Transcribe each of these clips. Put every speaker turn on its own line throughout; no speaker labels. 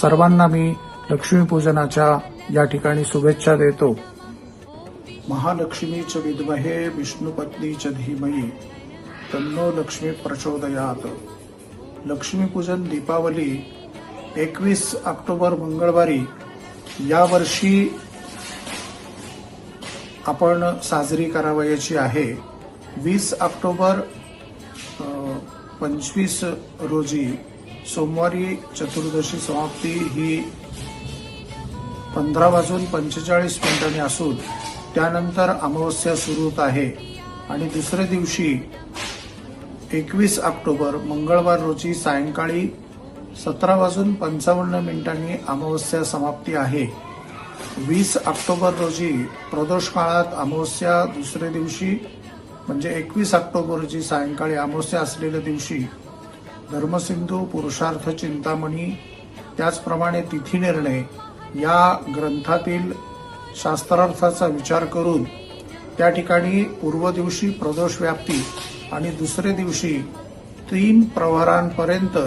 सर्वांना मी लक्ष्मीपूजनाच्या या ठिकाणी शुभेच्छा देतो. महालक्ष्मीच विद्महे च धीमही तन्नो लक्ष्मी प्रचोदयात. लक्ष्मीपूजन दीपावली एकवीस ऑक्टोबर मंगळवारी यावर्षी आपण साजरी करावयाची आहे. वीस ऑक्टोबर पंचवीस रोजी सोमवारी चतुर्दशी समाप्ती ही पंधरा वाजून पंचेचाळीस मिनिटांनी असून त्यानंतर अमावस्या सुरू होत आहे. आणि दुसऱ्या दिवशी एकवीस ऑक्टोबर मंगळवार रोजी सायंकाळी सतरा वाजून पंचावन्न मिनिटांनी अमावस्या समाप्ती आहे. वीस ऑक्टोबर रोजी प्रदोष काळात अमावस्या दुसऱ्या दिवशी म्हणजे एकवीस ऑक्टोबर रोजी सायंकाळी अमावस्या असलेल्या दिवशी धर्मसिंधू पुरुषार्थ चिंतामणी त्याचप्रमाणे तिथी निर्णय या ग्रंथातील शास्त्रार्थाचा विचार करून त्या ठिकाणी पूर्व दिवशी प्रदोष व्याप्ती आणि दुसरे दिवशी तीन प्रहरांपर्यंत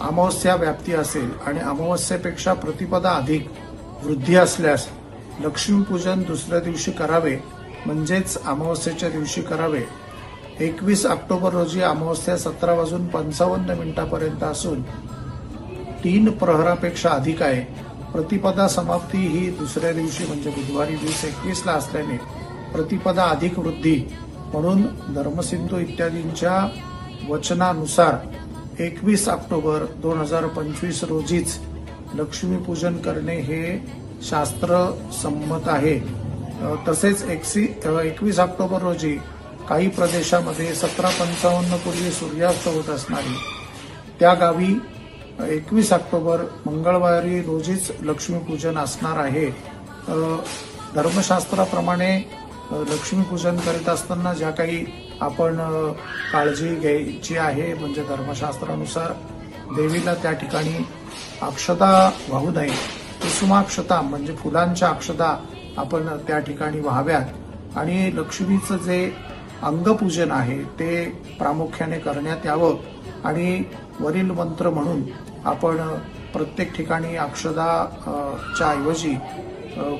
अमावस्या व्याप्ती असेल आणि अमावस्येपेक्षा प्रतिपदा अधिक वृद्धी असल्यास लक्ष्मीपूजन दुसऱ्या दिवशी करावे म्हणजेच अमावस्येच्या दिवशी करावे. एकवीस ऑक्टोबर रोजी अमावस्या सतरा वाजून पंचावन्न मिनिटापर्यंत असून तीन प्रहरापेक्षा अधिक आहे. प्रतिपदा समाप्ती ही दुसऱ्या दिवशी म्हणजे बुधवारी वीस एकवीसला असल्याने प्रतिपदा अधिक वृद्धी. म्हणून धर्मसिंधू इत्यादींच्या वचनानुसार एकवीस ऑक्टोबर दोन हजार पंचवीस रोजीच लक्ष्मीपूजन करणे हे शास्त्र संमत आहे तसेच तसेच एकवीस ऑक्टोबर रोजी काही प्रदेशामध्ये सतरा पंचावन्न पूर्वी सूर्यास्त होत असणारी. त्या गावी एकवीस ऑक्टोबर मंगळवारी रोजीच लक्ष्मीपूजन असणार आहे. धर्मशास्त्राप्रमाणे लक्ष्मीपूजन करीत असताना ज्या काही आपण काळजी घ्यायची आहे म्हणजे धर्मशास्त्रानुसार देवीला त्या ठिकाणी अक्षता वाहू नये कुसुमाक्षता म्हणजे फुलांच्या अक्षता आपण त्या ठिकाणी व्हाव्यात. आणि लक्ष्मीचं जे अंगपूजन आहे ते प्रामुख्याने करण्यात यावं. आणि वरील मंत्र म्हणून आपण प्रत्येक ठिकाणी अक्षदा ऐवजी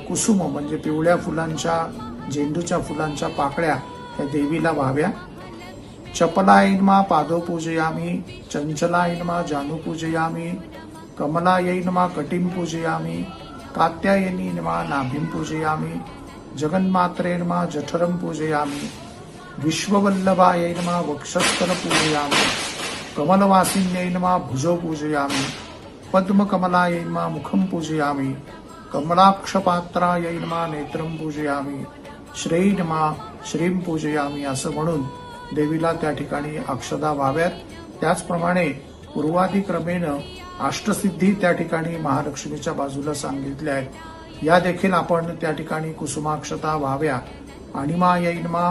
कुसुम म्हणजे पिवळ्या फुलांच्या झेंडूच्या फुलांच्या पाकळ्या त्या देवीला व्हाव्या. चपलायनमा पादो पूजयामी चंचलायन्मा जानू पूजयामी कमलायन्मा कटिं पूजयामी कात्यायनीनमा नाभिं पूजयामी जगन्मात्रेनमा जठरम पूजयामी विश्ववल्लभायैर्मा वक्षस्थल पूजयामि कमलवासिन्यैर्मा भुजौ पूजयामि। पद्मकमलायैर्मा मुखं पूजयामि। कमलाक्षपात्रायैर्मा नेत्रं पूजयामि। श्रेयीन्मा श्रीं पूजयामि असं म्हणून देवीला त्या ठिकाणी अक्षदा व्हाव्यात. त्याचप्रमाणे पूर्वाधिक्रमेनं अष्टसिद्धी त्या ठिकाणी महालक्ष्मीच्या बाजूला सांगितल्या आहेत. या देखील आपण त्या ठिकाणी कुसुमाक्षता व्हाव्या. अणिमा यैनमा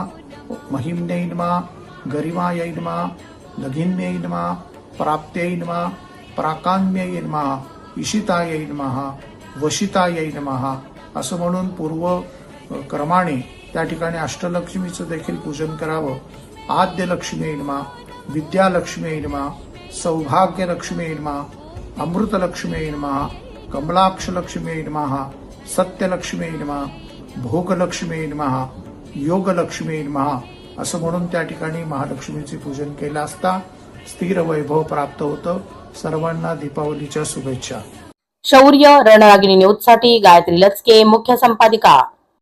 महिम्नैनमा गरिमा यैनमा लघिन्यैनमा प्राप्त्यैनमा प्राकाम्यैनमा इशितायै नमः वशितायै नमः असं म्हणून पूर्व क्रमाने त्या ठिकाणी अष्टलक्ष्मीचं देखील पूजन करावं. आद्य लक्ष्मी विद्यालक्ष्मी ऐनमा सौभाग्यलक्ष्मी नमः अमृतलक्ष्मी नमः कमलाक्षलक्ष्मी नमः सत्यलक्ष्मी ऐनमा भोगलक्ष्मी नमः योगलक्ष्मी महा असं म्हणून त्या ठिकाणी महालक्ष्मीचे पूजन केलं असता स्थिर वैभव प्राप्त होतं. सर्वांना दीपावलीच्या शुभेच्छा.
शौर्य रणरागिणी न्यूजसाठी गायत्री लचके मुख्य संपादिका.